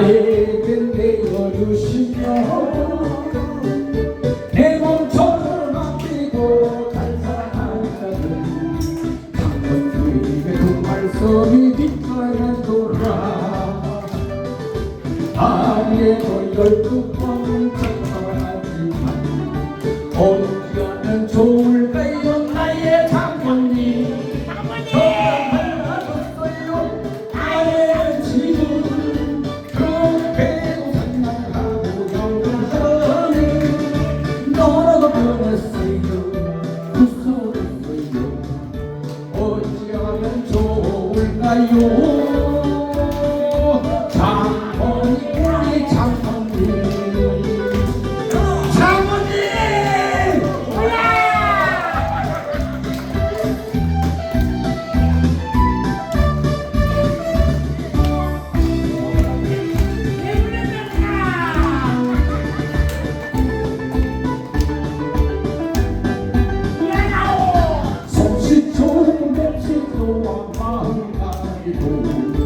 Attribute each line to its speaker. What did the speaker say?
Speaker 1: 나의 등 내어주시며 내 몸처럼 맡기고 감사한다고 당번들의 그 말씀이 빛나는 돌아 아리의 열두 번 nenhum people.